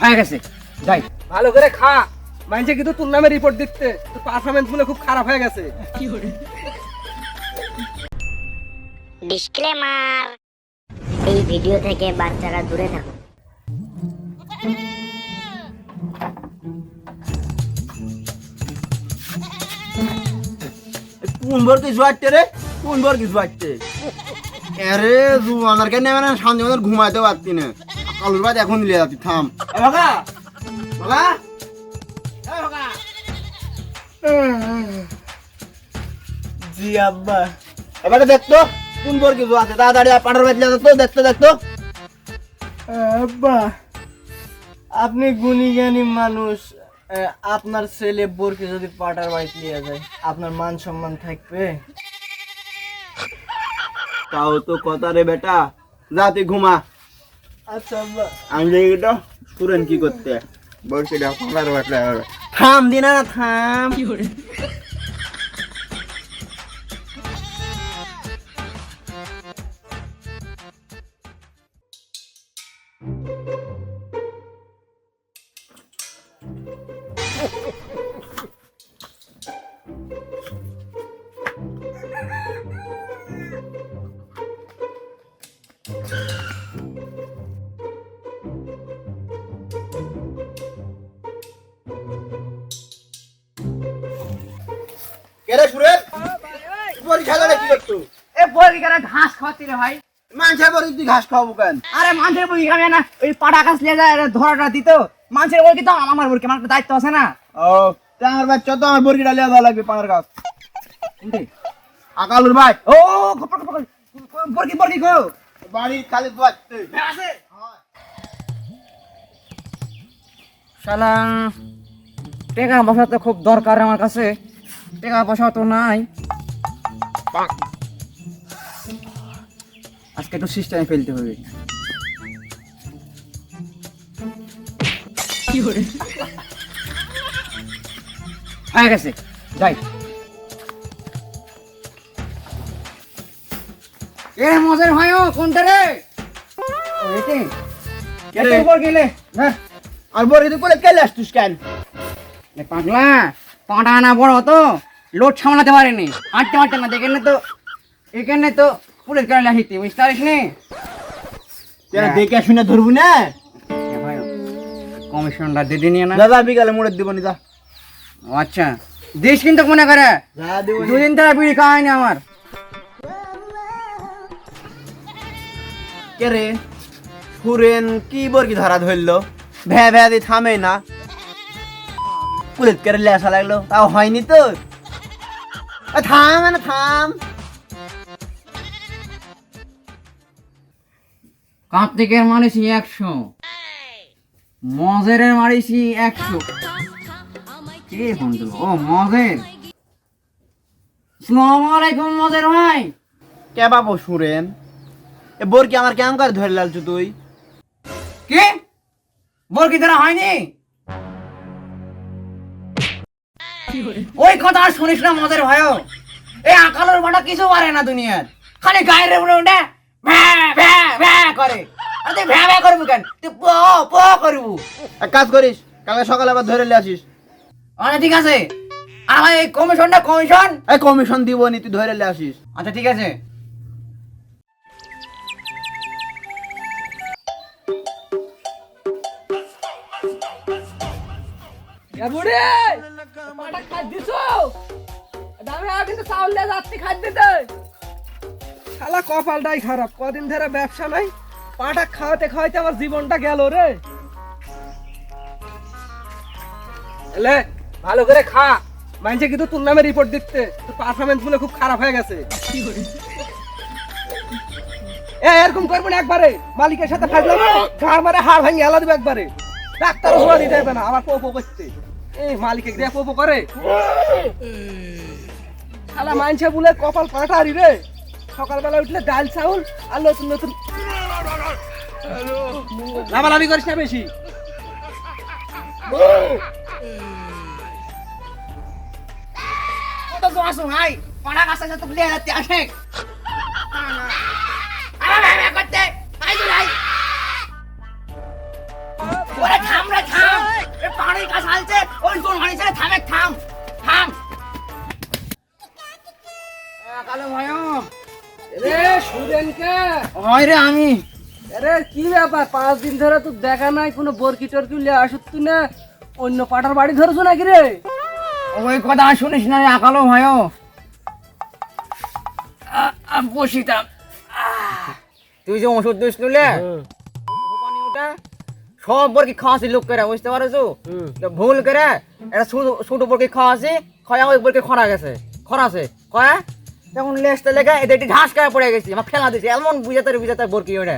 হয়ে গেছে যাই। ভালো করে খা। মাইনছে কিন্তু তোর নামে রিপোর্ট দিতে তোর পারফরমেন্সগুলো খুব খারাপ হয়ে গেছে। ডিসক্লেমার এই ভিডিও থেকে বাচ্চারা দূরে থাকুন। কোন বর কিছু আসছে রে? কোন বর কিছু আসছে আরে জুয়ানার কেন মানে শান্তি মতো ঘুমাইতে পারতি না। কালুর বাদ এখন নিয়ে যাচ্ছি থাম। বাবা বাবা জি আব্বা। এবারে দেখতো কোন বর কিছু আছে? তাড়াতাড়ি পাটার বাদ দেখতো দেখতো দেখতো আব্বা আপনি গুণী জ্ঞানী মানুষ আপনার ছেলে বোরকে যদি পাটার বাড়িতে নিয়ে যায় আপনার মান সম্মান থাকবে? তাও তো কথা রে বেটা। যা তুই ঘুমা। আচ্ছা আমি দেখি তো তুরেন কি করতে? বলছিটা পাটার বাটলে থাম দিনা না থাম। কেরে কি করতো এ ঘাস খাওয়াতি রে ভাই। মানুষের বড়ি তুই ঘাস খাওয়াবো কেন? আরে মানুষের বলি খাবে না ওই পাটা গাছ নিয়ে যায় ধরাটা দিত। মানুষের তো? আমার দায়িত্ব আছে না। ও আমার বাচ্চা তো আমার বড়ি ডালিয়া দেওয়া লাগবে গাছ আকালুর ভাই। ও গো খালি টাকা পয়সা তো খুব দরকার আমার কাছে। টাকা পয়সা তো নাই। আজকে একটু সিস্টেমে ফেলতে হবে। হয়ে গেছে যাই। এ মজার ভাই কোনটা রে? গেলে ধর আর বড়ি কেলে আসছিস কেন? পাগলা। পাটা না বড় তো লোড সামলাতে পারেনি। হাঁটতে হাঁটতে না দেখেন তো এখানে তো পুলিশ গাড়ি লাহিতে বুঝতে পারিস নি? কেন দেখে শুনে ধরবি না? কমিশনটা দিদি নিয়ে না। দাদা বিকালে মুড়ে দিব নি আচ্ছা দিস কিন্তু মনে করে দুদিন ধরে বিড়ি খাওয়াইনি আমার। কে রে? সুরেন কি বর্গি ধরা ধরলো? ভ্যা ভ্যা দিয়ে থামে না। পুলিশ করে লেসা লাগল তাও হয়নি তো? থাম না থাম। কার্তিকের মারিসি একশো। মজের মারিসি একশো। কে ফোন দিল ও মজের সালাম আলাইকুম মজের ভাই। কে বাবু সুরেন? এ বর্গি আমার কেমন করে ধরে লালছু তুই? কে? বল কি ধরা হয়নি? ওই কথা আর শুনিস না মদের ভয় এই আকালের বাটা কিছু পারে না দুনিয়ার। খালি গায়ের উপরে উঠে ভ্যা ভ্যা ভ্যা করে। আর তুই ভ্যা ভ্যা করবি কেন? তুই প প করবু। এক কাজ করিস কালকে সকালে আবার ধরে আসিস। আচ্ছা ঠিক আছে। আমার এই কমিশনটা কমিশন এই কমিশন দিব নি তুই ধরে লে আসিস। আচ্ছা ঠিক আছে। বুড়ি! পাটা খাদ দিছো? দামে কিন্তু চাউল দিয়ে যাচ্ছি খাদ দিতে। শালা কপালটাই খারাপ। কদিন ধরে ব্যবসা নাই পাটা খাওয়াতে খাওয়াতে আমার জীবনটা গেল রে। এলে ভালো করে খা। মানছে কিন্তু তোর নামে রিপোর্ট দিতে তোর পারফরমেন্সগুলো খুব খারাপ হয়ে গেছে। এ এরকম করব না একবারে। মালিকের সাথে ফাজলাম ঘাড় মারে হাড় ভাঙি আলা দিবে একবারে। ডাক্তার দিতে হবে না আমার করতে এই মালিকে দেখ করে। মানছে বলে কপাল পাটারি রে। সকালবেলা উঠলে ডাল, চাউল আর নতুন নতুন। লাভালাভি করিস না বেশি। ভাই? কাছে তো যাচ্ছে ওই কি ব্যাপার? পাঁচ দিন ধরে তো দেখা নাই কোনো বরকি টরকি লিয়ে আসত তুই না। অন্য পাটার বাড়ি ধরেছো নাকি রে? ওই কথা আর শুনিস না আকালো ভাইও। বসিতাম। তুই যে ওষুধ দিস নিলে? ওটা? সব বরকি খাওয়াছি লোক করে বুঝতে পারছ? ভুল করে এটা ছোট বরকি খাওয়াছি খয়া ওই বরকি খরা গেছে খরাছে কয়া তখন লেসতে লেগে এদের একটি ঘাস করে পড়ে গেছি আমার ফেলা দিছে এমন বুঝাতে বুঝাতে বরকি ওটা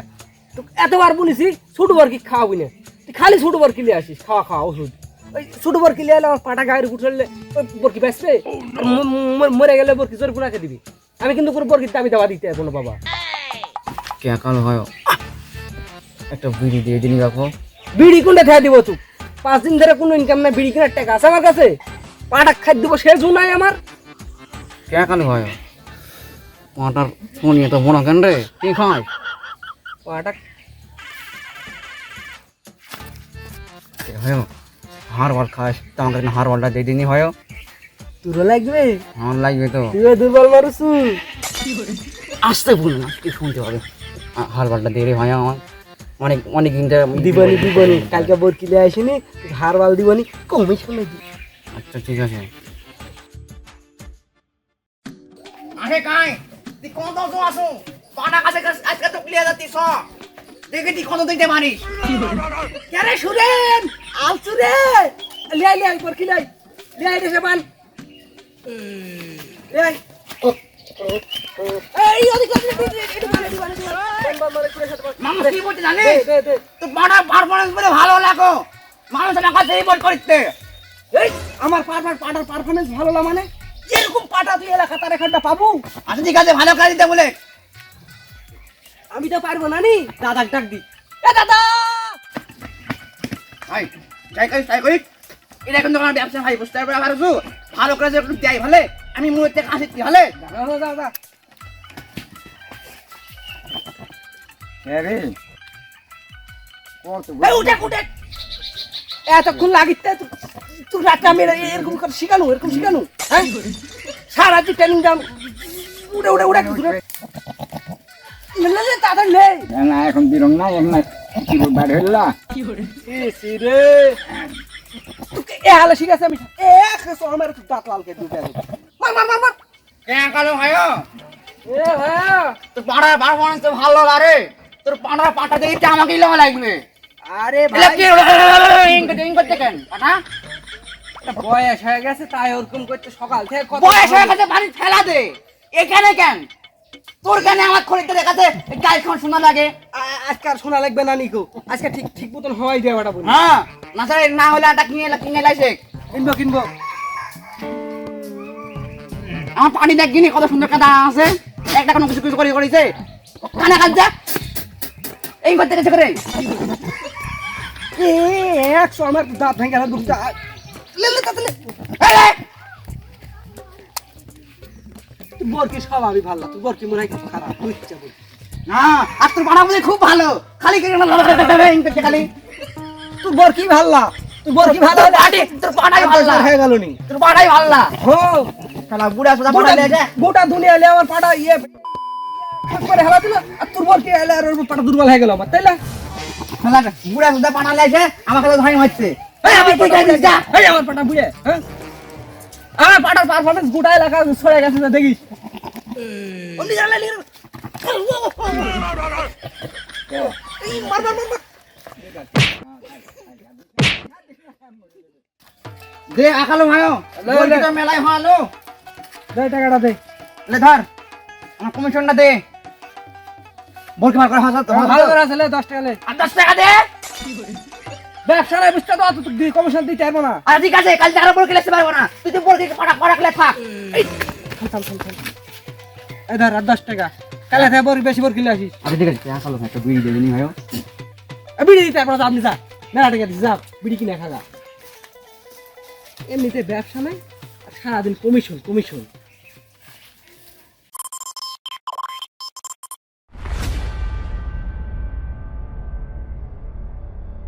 তো এতবার বলেছি ছোট বরকি খাওয়াবি না। তুই খালি ছোট বরকি লিয়ে আসিস খাওয়া খাওয়া ওষুধ। ওই ছোট বরকি লিয়ে এলে আমার পাটা গায়ের উঠলে ওই বরকি বেসবে মরে গেলে বরকি জোর পুরাকে দিবি। আমি কিন্তু কোনো বরকির দাবি দাবা দিতে কোনো বাবা। কে কালো হয়? একটা বিড়ি দিয়ে দিনই রাখো বিড়ি কোনটা খেয়ে দিব তুই পাঁচ দিন ধরে কোনো ইনকাম নাই বিড়ি কেনার টাকা আছে আমার কাছে? পাটা খাই দিব সে নাই আমার। কে কালো হয়? মাটার ফোনিয়ে তো মনে কেন রে? কি খায়? পাটা হার বার খাস তো আমাকে না হার বারটা দিয়ে দিনই হয়। তোর লাগবে? আমার লাগবে তো। তুই দুর্বল মারুসু আসতে ভুল না কি শুনতে হবে। আ- হার বারটা দিয়ে রে ভাই আমার। অনেক অনেক দিবনি দিবনি কালকে বরকি লিয়ে আসিনি হার বাল দিবনি কমিশন নাকি আচ্ছা ঠিক আছে। আরে কাই তুই কত তো আসো? পানা কাছে আজকে তো ক্লিয়ার যাচ্ছি স দেখে তুই কত দিতে পারিস আরে সুরেন? আলসু রে লিয়াই লিয়াই বরকি লাই লিয়াই রে সেবান লিয়াই এই ওদিক ওদিক ওদিক একটু মানে একটু মানে মানুষ কি বলতে জানিস তো পারফরমেন্স বলে ভালো লাগো। মানুষ আমার কাছে রিপোর্ট করতে। আমার পাটার পাটার পারফরমেন্স ভালো না মানে? এরকম পাটা তুই এলাকা তার এখানটা পাবো। আচ্ছা ঠিক আছে ভালো কাজ দিতে বলে? আমি তো পারব না নি? দাদা ডাক দি। এ দাদা! ভাই, যাই করিস, তাই আমার ব্যবসা, ভাই, বুঝতে পারবে ভালো করে একটু দেয়, ভালে। আমি মুহূর্তে কি হলে দাদা দাদা। উঠে উঠে। এতক্ষণ লাগিতে তুই রাতটা আমি এরকম করে শিখানো এরকম শিখানো হ্যাঁ? সারা তুই ট্রেনিং দাম উড়ে উড়ে উড়ে ঘুরে তাদের নেই। না এখন বিরং না এক না কিবোর্ড বার হইলা ইসি রে। এ হালে শিখাছে আমি এক আমার একটু দাঁত লাল কে মার মার মার মার। কেন কালো ভাই এ ভাই তোর পাড়ার পারফরমেন্স তো ভালো লাগে। তোর পাড়ার পাটা দেখতে আমাকেই লাগা লাগবে? আরে এলা ভাই। কি? ইং করতে কেন? পাটা বয়স হয়ে গেছে তাই ওরকম করতে সকাল থেকে বয়স হয়ে গেছে বাড়ি ফেলা দে। এখানে কেন? তোর কেন আমার শোনা লাগে। আজকে আর শোনা লাগবে না নিকো। আজকে ঠিক ঠিক মতন হওয়াই দিয়ে বেটা বলি হ্যাঁ না স্যার না হলে আটা কিনে কিনে লাইছে কিনবো কিনবো। আমার পানি দেখ গিনি কত সুন্দর কাদা আছে। একটা কোনো কিছু কিছু করে করেছে। কানে কাজ যা এই করতে গেছে করে একশো আমার দাঁত ভেঙে গেল দুটো লে লে লে বরকি সব আমি ভালো তুই বরকি মনে হয় খারাপ তুই ইচ্ছা বল না আর তোর পাড়া বুঝে খুব ভালো খালি খালি তুই বরকি ভাল্লা তুই বরকি ভালো তোর তোর পাড়াই ভালো হয়ে গেল নি তোর পাড়াই ভালো না হো শালা বুড়া সুদা পাড়া লেগে গোটা দুনিয়া এলে আমার পাটা ইয়ে ফাঁক করে হেলা দিল আর তোর বরকি এলে আর ওর পাটা দুর্বল হয়ে গেল আমার তাই না শালা বুড়া সুদা পাড়া লেগে আমাকে তো ধরে হচ্ছে এই আমি তুই যাই যা। এই আমার পাটা বুঝে হ্যাঁ? আমার পাটার পারফরমেন্স গোটা এলাকা ছড়ে গেছে না দেখিস অমনি জানলে লিখে এই মার মার মার মার। দে আকালো ভাইও মেলায় হলো দে টাকাটা দে। লে ধর আমার কমিশনটা দে। বলছি মার করে হাসা তো ভালো করে আছে লে দশ টাকা লে। আর দশ টাকা দে। ব্যবসা নাই বুঝতে তো অত তুই কমিশন দিতে পারব না। আর ঠিক আছে কাল বলকে পারব না। তুই তো বলকে পড়া পড়া লে থাক। এই ধর আর দশ টাকা। কালে থেকে বর বেশি বর কিলে আসিস। আচ্ছা ঠিক আছে ভাই একটা বিড়ি ভাইও। এ বিড়ি দিতে পারব না আপনি যা। মেলা টাকা দিস যা বিড়ি কিনে খা যা। এমনিতে ব্যবসা নাই আর সারাদিন কমিশন কমিশন